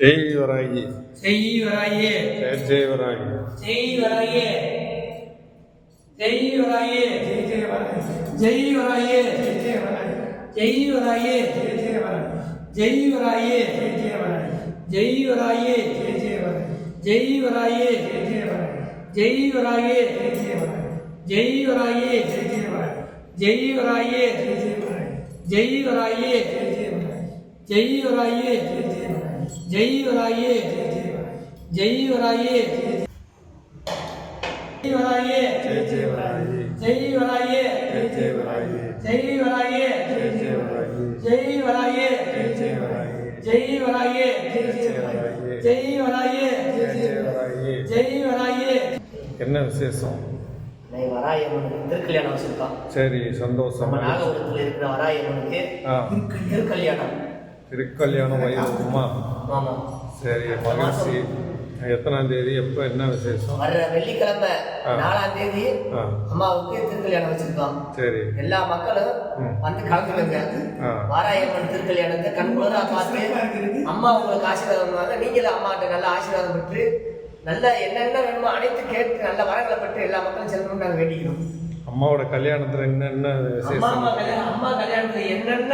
ஜெய் வராகி ஜெய் வராயே ஜெய் ஜெய் வராகி ஜெய் வராயே ஜெய் வராயே ஜெய் வராயே ஜெய் வராயே ஜெய் வராயே ஜெய் வராயே ஜெய் வராயே ஜெய் வராயே ஜெய் வராயே ஜெய் வராயே ஜெய் வராயே ஜெய் வராயே ஜெய் வராயே ஜெய் வராயே ஜெய் வராயே ஜெய் ஜெய் வராகி ஜெய் வராயே ஜெய் ஜெய் வராகி ஜெய் வராயே ஜெய் ஜெய் வராகி ஜெய் வராயே ஜெய் ஜெய் வராகி ஜெய் வராயே ஜெய் ஜெய் வராகி ஜெய் வராயே என்ன விசேஷம்? வராயம்மனுக்கு திருக்கல்யாணம் வச்சிருக்கோம். சரி சந்தோஷம். நம்ம நாகபுரத்தில் இருக்கிற வராயம்மனுக்கு திருக்கல்யாணம். திருக்கல்யாணம் வைரவமா ஆமா. சரி மகிழ்ச்சி. எத்தனாம் தேதி எப்போ என்ன விசேஷம்? வர்ற வெள்ளிக்கிழமை. நாலாம் தேதி அம்மாவுக்கு திருக்கல்யாணம் வச்சிருக்கோம். சரி. எல்லா மக்களும். வந்து கலந்துக்கங்க. ஆ. வாராயம்மன் திருக்கல்யாணத்தை கண்குளரா பார்த்து அம்மா உங்களுக்கு ஆசீர்வாதம் பண்ணுவாங்க நீங்களும் அம்மாட்ட நல்ல ஆசீர்வாதம் பெற்று நல்ல என்னென்ன வேணுமோ அனைத்து கேட்டு நல்ல வரங்களை பெற்று எல்லா மக்களும் செல்லணும்னு நாங்கள் வேண்டிக்கிறோம். அம்மாவோட கல்யாணத்துல என்னென்ன அம்மா கல்யாணம் அம்மா கல்யாணத்துல என்னென்ன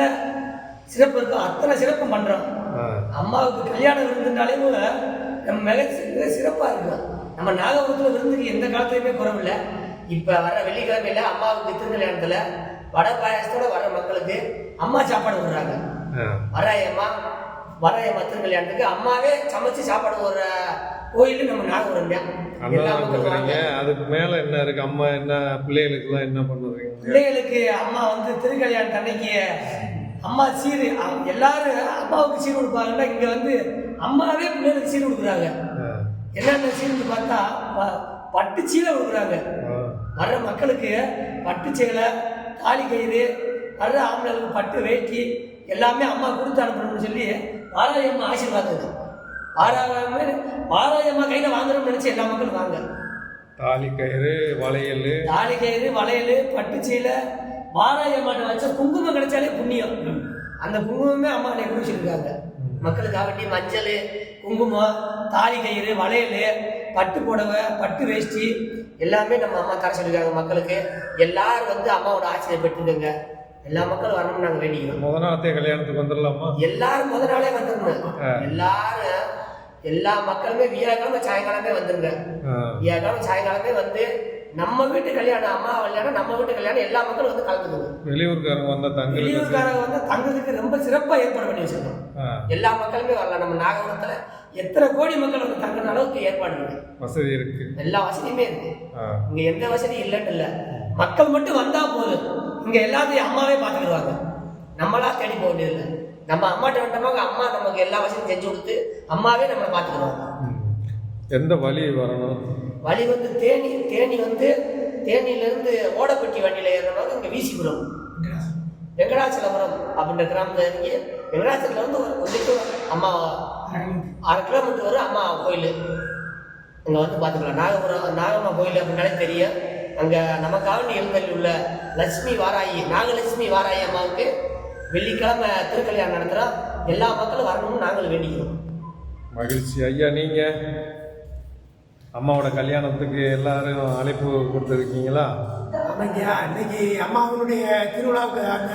சிறப்பு இருக்கோ? அத்தனை சிறப்பு பண்றோம் அம்மாவுக்கு கல்யாணம் விருந்துனாலே நம்ம மிக சிறப்பா இருக்கும். நம்ம நாகபுரத்துல விருந்துக்கு எந்த காலத்துலயுமே குறவில்லை. இப்ப வர வெள்ளிக்கிழமையில அம்மாவுக்கு திருக்கல்யாணத்துல வடை பாயாசத்தோட வர மக்களுக்கு அம்மா சாப்பாடு விடுறாங்க வராயம்மா வராயம்மா திருக்கல்யாணத்துக்கு அம்மாவே சமைச்சு சாப்பாடு போடுற கோயில் நம்ம நாகபுரம் தான். அதுக்கு மேல என்ன இருக்கு? அம்மா என்ன பிள்ளைகளுக்குலாம் என்ன பண்ணுறீங்க? பிள்ளைகளுக்கு அம்மா வந்து திருக்கல்யாணம் அன்னைக்கு அம்மா சீர் எல்லாரும் அம்மாவுக்கு சீர் கொடுப்பாங்கன்னா இங்க வந்து அம்மாவே பிள்ளைகளுக்கு சீர் கொடுக்குறாங்க. என்னென்ன சீர்னு பார்த்தா பட்டு சீலை கொடுக்குறாங்க. வர்ற மக்களுக்கு பட்டு சேலை தாலி கயிறு வர்ற ஆம்பளைகளுக்கு பட்டு வேட்டி எல்லாமே அம்மா கொடுத்து அனுப்பணும்னு சொல்லி வாராயம்மா ஆசீர்வாதம். வாராயம்மா வாராயம்மா கையில் வாங்குறோம்னு நினச்சி எல்லா மக்களும் வாங்க. தாலி கயிறு வளையல். தாலி கயிறு வளையல் பட்டு சீலை வாராயம்மாட்ட வச்ச குங்குமம் கிடைச்சாலே புண்ணியம். அந்த குங்குமமே அம்மா என்னை குடிச்சிருக்காங்க மக்களுக்காக வேண்டி மஞ்சள் குங்குமம் தாலி கயிறு வளையல் பட்டு புடவை பட்டு வேஷ்டி எல்லாமே நம்ம அம்மா தர சொல்லியிருக்காங்க மக்களுக்கு. எல்லாரும் வந்து அம்மாவோட ஆசிரியை பெற்றுக்கங்க. எல்லா மக்களும் வரணும்னு நாங்கள் வேண்டிக்கிறோம். முத நாளத்தே கல்யாணத்துக்கு வந்துடலாமா? எல்லாரும் முத நாளே வந்துருங்க. எல்லாரும் எல்லா மக்களுமே வியாழக்கிழமை சாயங்காலமே வந்துருங்க. வியாழக்கிழமை சாயங்காலமே வந்து நம்ம வீட்டு கல்யாணம் அம்மா கல்யாணம் நம்ம வீட்டு கல்யாணம் எல்லா மக்களும் வந்து கலந்துக்கணும் வெளியூர்காரங்க வந்தா தங்களுக்கு வெளியூர்காரங்க வந்து தங்குறதுக்கு ரொம்ப சிறப்பாக ஏற்பாடு பண்ணி வச்சிருக்கோம். எல்லா மக்களுமே வரலாம். நம்ம நாகபுரத்துல எத்தனை கோடி மக்கள் வந்து தங்குற அளவுக்கு ஏற்பாடு இருக்கு. வசதி இருக்கு. எல்லா வசதியுமே இருக்கு. இங்க எந்த வசதியும் இல்லைன்னு இல்லை. மக்கள் மட்டும் வந்தா போதும். இங்க எல்லாத்தையும் அம்மாவே பார்த்துக்கிடுவாங்க நம்மளா தேடி போக வேண்டியதில்லை. நம்ம அம்மாட்ட வந்தோமாக அம்மா நமக்கு எல்லா வசதியும் செஞ்சு கொடுத்து அம்மாவே நம்மளை பார்த்துக்குவாங்க ம். எந்த வழி வரணும்? வழி வந்து தேனி தேனி வந்து தேனியிலேருந்து ஓடப்பட்டி வண்டியில் ஏறுறவங்க இங்கே வீசிபுரம். வெங்கடாச்சலபுரம் அப்படின்ற கிராமத்தில் இறங்கி வெங்கடாச்சலத்துல இருந்து ஒரு கொஞ்சம் அம்மா அரை கிலோமீட்டர் வரும் அம்மா கோயில். அங்கே வந்து பார்த்துக்கலாம். நாகபுரம் நாகம்மா கோயில் அப்படின்னாலே தெரியும். அங்கே நமக்காக எழுந்தல் உள்ள லட்சுமி வாராயி நாகலட்சுமி வாராயி அம்மாவுக்கு வெள்ளிக்கிழமை திருக்கல்யாணம் நடத்துகிறோம் எல்லா மக்களும் வரணும்னு நாங்கள் வேண்டிக்கிறோம். மகிழ்ச்சி. ஐயா நீங்க? அம்மாவோட கல்யாணத்துக்கு எல்லாரும் அழைப்பு கொடுத்துருக்கீங்களா? ஆமாங்கய்யா இன்னைக்கு அம்மாவனுடைய திருவிழாவுக்கு அந்த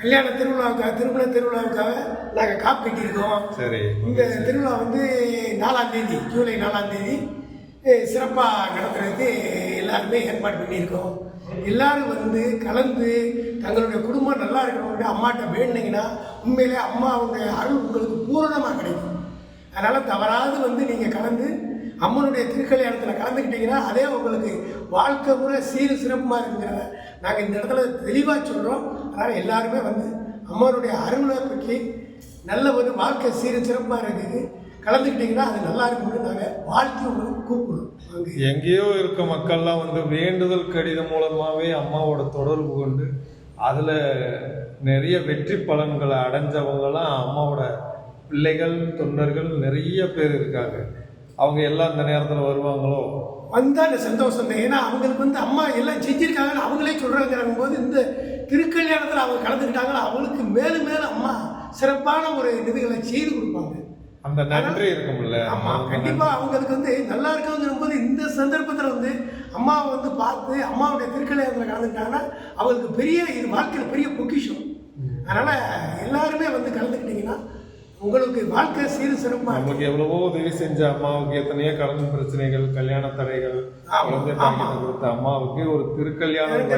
கல்யாண திருவிழாவுக்காக திருமண திருவிழாவுக்காக நாங்கள் காப்பு கட்டியிருக்கோம். சரி. இந்த திருவிழா வந்து நாலாம் தேதி ஜூலை நாலாம் தேதி சிறப்பாக நடத்துறதுக்கு எல்லாருமே ஏற்பாடு பண்ணியிருக்கோம். எல்லாரும் வந்து கலந்து தங்களுடைய குடும்பம் நல்லா இருக்கணும்னு அம்மாட்ட வேணுனீங்கன்னா உண்மையிலே அம்மாவுடைய அருள் உங்களுக்கு பூரணமாக கிடைக்கும். அதனால் தவறாது வந்து நீங்கள் கலந்து அம்மனுடைய திருக்கல்யாணத்தில் கலந்துக்கிட்டீங்கன்னா அதே உங்களுக்கு வாழ்க்கை முறை சீர் சிறப்புமாக இருக்குங்கிறத நாங்கள் இந்த இடத்துல தெளிவாக சொல்கிறோம் அதனால் எல்லாருமே வந்து அம்மனுடைய அருளை பற்றி நல்ல ஒரு வாழ்க்கை சீர் சிறப்பாக இருக்குது. கலந்துக்கிட்டிங்கன்னா அது நல்லா இருக்கும்னு நாங்கள் வாழ்க்கை உங்களுக்கு கூப்பிடுவோம் எங்கேயோ இருக்க மக்கள்லாம் வந்து வேண்டுதல் கடிதம் மூலமாகவே அம்மாவோட தொடர்பு கொண்டு அதில் நிறைய வெற்றி பலன்களை அடைஞ்சவங்களாம் அம்மாவோட பிள்ளைகள் தொண்டர்கள் நிறைய பேர் இருக்காங்க. அவங்க எல்லாம் இந்த நேரத்தில் வருவாங்களோ? வந்தால் அந்த சந்தோஷம் தான். ஏன்னா அவங்களுக்கு வந்து அம்மா எல்லாம் செஞ்சுருக்காங்கன்னு அவங்களே சொல்கிறாங்கிறாங்க போது இந்த திருக்கல்யாணத்தில் அவங்க கலந்துக்கிட்டாங்கன்னா அவங்களுக்கு மேலும் மேலும் அம்மா சிறப்பான ஒரு நிதிகளை செய்து கொடுப்பாங்க. அந்த நன்றி இருக்கும்ல. ஆமா அந்த கண்டிப்பா அவங்களுக்கு வந்து நல்லா இருக்கவங்கிற போது இந்த சந்தர்ப்பத்துல வந்து அம்மாவை வந்து பார்த்து அம்மாவுடைய திருக்கல்யாணத்துல கலந்துக்கிட்டாங்கன்னா அவங்களுக்கு பெரிய இது வாழ்க்கையில பெரிய பொக்கிஷம். அதனால எல்லாருமே வந்து கலந்துக்கிட்டீங்கன்னா உங்களுக்கு வாழ்க்கை சீரு சிறப்பா இருக்கும். நமக்கு எவ்வளவோ உதவி செஞ்ச அம்மாவுக்கு எத்தனையோ கடன் பிரச்சனைகள் கல்யாண தடைகள் குழந்தை. பாக்கியத்தை கொடுத்த அம்மாவுக்கு ஒரு திருக்கல்யாணம்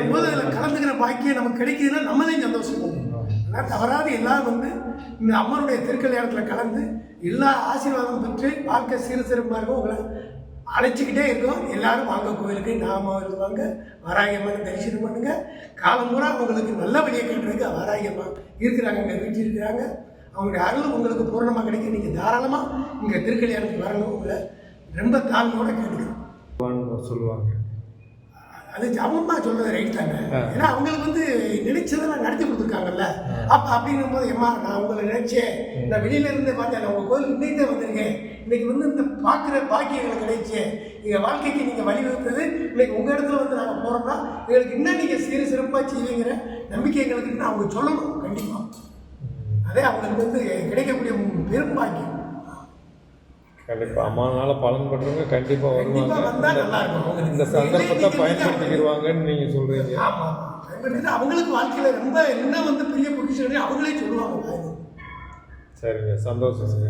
கலந்துக்கிற பாக்கியம் நமக்கு கிடைக்குதுன்னா நம்மளே சந்தோஷம் ஆனால் தவறாது எல்லாரும் வந்து இந்த அம்மனுடைய திருக்கல்யாணத்தில் கலந்து எல்லா ஆசீர்வாதம் பெற்று வாழ்க்கை சீர சிறப்பாக இருக்கும். உங்களை அழைச்சிக்கிட்டே இருக்கோம். எல்லாரும் வாங்க கோயிலுக்கு நாம வாங்க. வாராகியம்மன் தரிசனம் பண்ணுங்க. காலம் பூரா உங்களுக்கு நல்ல வழியை கேட்டுருக்கு வாராகியம்மா இருக்கிறாங்க இங்கே வீட்டில் இருக்கிறாங்க. அவங்களுடைய அருள் உங்களுக்கு பூரணமாக கிடைக்கும். நீங்கள் தாராளமாக இங்கே திருக்கல்யாணத்துக்கு வரணும் உங்களை ரொம்ப தாழ்மையோட கேட்டுக்கிறோம். சொல்லுவாங்க. அது அம்மா சொல்றது ரைட் ஆ. ஏன்னா அவங்களுக்கு வந்து நினைச்சதெல்லாம் நடத்தி கொடுத்துருக்காங்கல்ல. அப்ப அப்படிங்கும் போது எம்மா நான் உங்களை நினைச்சேன். நான் வெளியில இருந்து பார்த்தேன். நான் உங்க கோயிலுக்கு இன்னைக்கு வந்திருக்கேன். இன்னைக்கு வந்து இந்த பார்க்குற பாக்கியங்களை கிடைச்சு. எங்க வாழ்க்கைக்கு நீங்க வழிவகுத்தது இன்னைக்கு உங்க இடத்துல வந்து நாங்க போறோம்னா எங்களுக்கு இன்னும் நீங்க சீர சிறப்பா செய்வீங்கிற நம்பிக்கை எங்களுக்கு அவங்க சொல்லணும். கண்டிப்பா. அதே அவங்களுக்கு வந்து கிடைக்கக்கூடிய பெரும் பாக்கியம். கண்டிப்பா. அம்மானால பலன் பண்றவங்க கண்டிப்பா கண்டிப்பா வருவாங்க இந்த. சந்தர்ப்பத்தை பயன்படுத்திக்கிடுவாங்கன்னு நீங்க சொல்றீங்க. ஆமா பயன்படுத்தி அவங்களுக்கு வாழ்க்கையில ரொம்ப இன்னும் வந்து பெரிய பொக்கிஷன் அவங்களே சொல்லுவாங்க. சரிங்க. சந்தோஷங்க